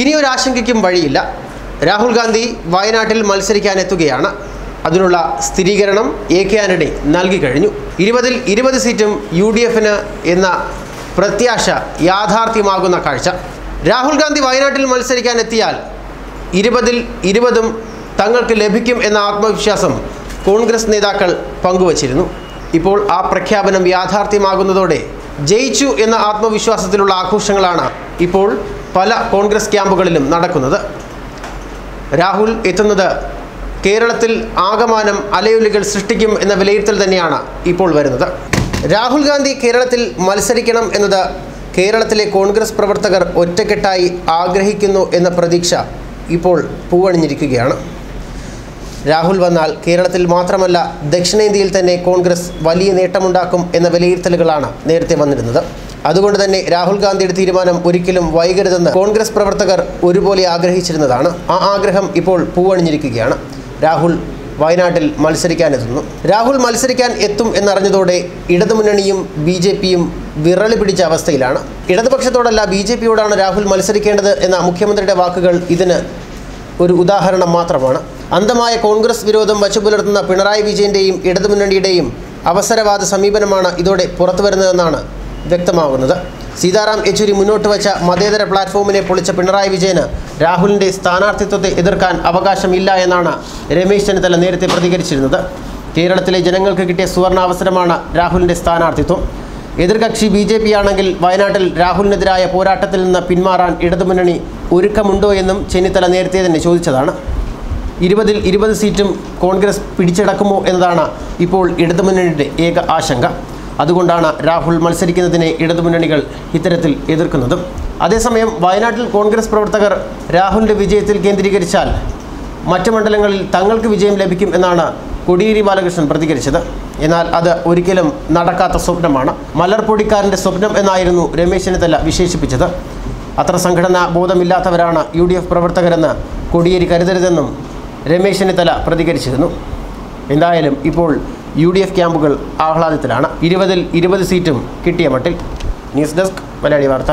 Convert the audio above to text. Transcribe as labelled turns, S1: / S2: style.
S1: ഇനിയൊരു ആശങ്കയ്ക്കും വഴിയില്ല. രാഹുൽ ഗാന്ധി വയനാട്ടിൽ മത്സരിക്കാനെത്തുകയാണ്. അതിനുള്ള സ്ഥിരീകരണം എ കെ ആന്റണി നൽകി കഴിഞ്ഞു. ഇരുപതിൽ ഇരുപത് സീറ്റും യു ഡി എഫിന് എന്ന പ്രത്യാശ യാഥാർത്ഥ്യമാകുന്ന കാഴ്ച. രാഹുൽ ഗാന്ധി വയനാട്ടിൽ മത്സരിക്കാനെത്തിയാൽ ഇരുപതിൽ ഇരുപതും തങ്ങൾക്ക് ലഭിക്കും എന്ന ആത്മവിശ്വാസം കോൺഗ്രസ് നേതാക്കൾ പങ്കുവച്ചിരുന്നു. ഇപ്പോൾ ആ പ്രഖ്യാപനം യാഥാർത്ഥ്യമാകുന്നതോടെ ജയിച്ചു എന്ന ആത്മവിശ്വാസത്തിലുള്ള ആഘോഷങ്ങളാണ് ഇപ്പോൾ പല കോൺഗ്രസ് ക്യാമ്പുകളിലും നടക്കുന്നത്. രാഹുൽ എത്തുന്നത് കേരളത്തിൽ ആകമാനം അലയൊലികൾ സൃഷ്ടിക്കും എന്ന വിലയിരുത്തൽ തന്നെയാണ് ഇപ്പോൾ വരുന്നത്. രാഹുൽ ഗാന്ധി കേരളത്തിൽ മത്സരിക്കണം എന്നത് കേരളത്തിലെ കോൺഗ്രസ് പ്രവർത്തകർ ഒറ്റക്കെട്ടായി ആഗ്രഹിക്കുന്നു എന്ന പ്രതീക്ഷ ഇപ്പോൾ പൂവണിഞ്ഞിരിക്കുകയാണ്. രാഹുൽ വന്നാൽ കേരളത്തിൽ മാത്രമല്ല ദക്ഷിണേന്ത്യയിൽ തന്നെ കോൺഗ്രസ് വലിയ നേട്ടമുണ്ടാക്കും എന്ന വിലയിരുത്തലുകളാണ് നേരത്തെ വന്നിരുന്നത്. അതുകൊണ്ട് തന്നെ രാഹുൽ ഗാന്ധിയുടെ തീരുമാനം ഒരിക്കലും വൈകരുതെന്ന് കോൺഗ്രസ് പ്രവർത്തകർ ഒരുപോലെ ആഗ്രഹിച്ചിരുന്നതാണ്. ആ ആഗ്രഹം ഇപ്പോൾ പൂവണിഞ്ഞിരിക്കുകയാണ്. രാഹുൽ വയനാട്ടിൽ മത്സരിക്കാനെത്തുന്നു രാഹുൽ മത്സരിക്കാൻ എത്തും എന്നറിഞ്ഞതോടെ ഇടതുമുന്നണിയും ബി ജെ പിയും വിറളി പിടിച്ച അവസ്ഥയിലാണ്. ഇടതുപക്ഷത്തോടല്ല ബി ജെ പിയോടാണ് രാഹുൽ മത്സരിക്കേണ്ടത് എന്ന മുഖ്യമന്ത്രിയുടെ വാക്കുകൾ ഇതിന് ഒരു ഉദാഹരണം മാത്രമാണ്. അന്ധമായ കോൺഗ്രസ് വിരോധം വച്ചുപുലർത്തുന്ന പിണറായി വിജയന്റെയും ഇടതുമുന്നണിയുടെയും അവസരവാദ സമീപനമാണ് ഇതോടെ പുറത്തു വരുന്നതെന്നാണ് വ്യക്തമാകുന്നത്. സീതാറാം യെച്ചൂരി മുന്നോട്ട് വച്ച മതേതര പ്ലാറ്റ്ഫോമിനെ പൊളിച്ച പിണറായി വിജയന് രാഹുലിന്റെ സ്ഥാനാർത്ഥിത്വത്തെ എതിർക്കാൻ അവകാശമില്ല എന്നാണ് രമേശ് ചെന്നിത്തല നേരത്തെ പ്രതികരിച്ചിരുന്നത്. കേരളത്തിലെ ജനങ്ങൾക്ക് കിട്ടിയ സുവർണാവസരമാണ് രാഹുലിന്റെ സ്ഥാനാർത്ഥിത്വം. എതിർകക്ഷി ബി ജെ പി ആണെങ്കിൽ വയനാട്ടിൽ രാഹുലിനെതിരായ പോരാട്ടത്തിൽ നിന്ന് പിന്മാറാൻ ഇടതുമുന്നണി ഒരുക്കമുണ്ടോ എന്നും ചെന്നിത്തല നേരത്തെ തന്നെ ചോദിച്ചതാണ്. ഇരുപതിൽ ഇരുപത് സീറ്റും കോൺഗ്രസ് പിടിച്ചടക്കുമോ എന്നതാണ് ഇപ്പോൾ ഇടതുമുന്നണിയുടെ ഏക ആശങ്ക. അതുകൊണ്ടാണ് രാഹുൽ മത്സരിക്കുന്നതിനെ ഇടതുമുന്നണികൾ ഇത്തരത്തിൽ എതിർക്കുന്നതും. അതേസമയം വയനാട്ടിൽ കോൺഗ്രസ് പ്രവർത്തകർ രാഹുലിന്റെ വിജയത്തിൽ കേന്ദ്രീകരിച്ചാൽ മറ്റ് മണ്ഡലങ്ങളിൽ തങ്ങൾക്ക് വിജയം ലഭിക്കും എന്നാണ് കൊടിയേരി ബാലകൃഷ്ണൻ പ്രതികരിച്ചത്. എന്നാൽ അത് ഒരിക്കലും നടക്കാത്ത സ്വപ്നമാണ്. മലർപ്പൊടിക്കാരന്റെ സ്വപ്നം എന്നായിരുന്നു രമേശ് ചെന്നിത്തല വിശേഷിപ്പിച്ചത്. അത്ര സംഘടനാ ബോധമില്ലാത്തവരാണ് യു ഡി എഫ് പ്രവർത്തകരെന്ന് കൊടിയേരി കരുതരുതെന്നും രമേശ് ചെന്നിത്തല പ്രതികരിച്ചിരുന്നു. എന്തായാലും ഇപ്പോൾ യു ഡി എഫ് ക്യാമ്പുകൾ ആഹ്ലാദത്തിലാണ്. ഇരുപതിൽ ഇരുപത് സീറ്റും കിട്ടിയ മട്ടിൽ. ന്യൂസ് ഡെസ്ക് മലയാളി വാർത്ത.